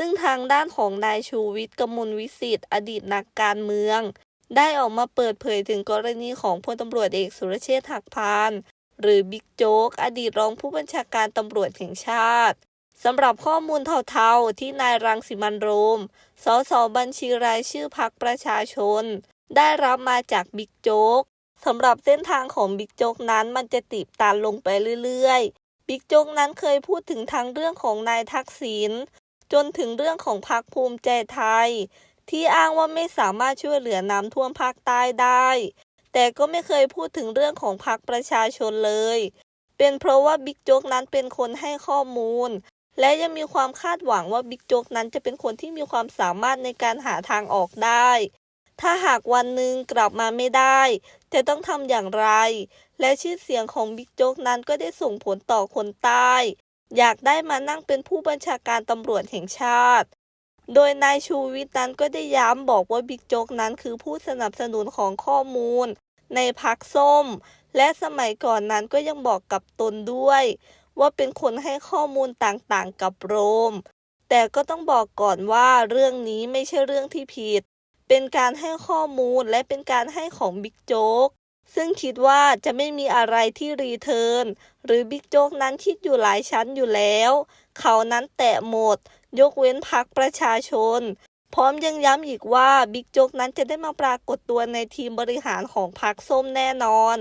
ซึ่งทางด้านของนายชูวิทย์กมลวิสิทธิ์อดีตนักการเมือง ได้ออกมาเปิดเผยถึงกรณีของพลตำรวจเอกสุรเชษฐ์หักพาน หรือบิ๊กโจ๊ก อดีตรองผู้บัญชาการตำรวจแห่งชาติสำหรับข้อมูลเทาๆ ที่นายรังสิมันโรม สสบัญชีรายชื่อพักประชาชน ได้รับมาจากบิ๊กโจ๊กสำหรับเส้นทางของบิ๊กโจ๊กนั้นมันจะติดตันลงไปเรื่อยๆ บิ๊กโจ๊กนั้นเคยพูดถึงทั้งเรื่องของนายทักษิณ จนถึงเรื่องของพรรคภูมิใจไทย ที่อ้างว่าไม่สามารถช่วยเหลือน้ำท่วมภาคใต้ได้ แต่ก็ไม่เคยพูดถึงเรื่องของพรรคประชาชนเลย เป็นเพราะว่าบิ๊กโจ๊กนั้นเป็นคนให้ข้อมูล และยังมีความคาดหวังว่าบิ๊กโจ๊กนั้นจะเป็นคนที่มีความสามารถในการหาทางออกได้ ถ้าหากวันหนึ่งกลับมาไม่ได้ จะต้องทำอย่างไร และชื่อเสียงของบิ๊กโจ๊กนั้นก็ได้ส่งผลต่อคนใต้ อยากได้มานั่งเป็นผู้บัญชาการตำรวจแห่งชาติ โดยนายชูวิทย์นั้นก็ได้ย้ำบอกว่าบิ๊กโจ๊กนั้นคือผู้สนับสนุนของข้อมูล ในพักส้ม และสมัยก่อนนั้นก็ยังบอกกับตนด้วย ว่าเป็นคนให้ข้อมูลต่างๆกับโรม แต่ก็ต้องบอกก่อนว่าเรื่องนี้ไม่ใช่เรื่องที่ผิด เป็นการให้ข้อมูลและเป็นการให้ของบิ๊กโจ๊ก ซึ่งคิดว่าจะไม่มีอะไรที่รีเทิร์นหรือบิ๊กโจ๊กนั้นคิดอยู่หลายชั้นอยู่แล้ว เขานั้นแตะหมด ยกเว้นพักประชาชน พร้อมยังย้ำอีกว่าบิ๊กโจ๊กนั้นจะได้มาปรากฏตัวในทีมบริหารของพรรคส้มแน่นอน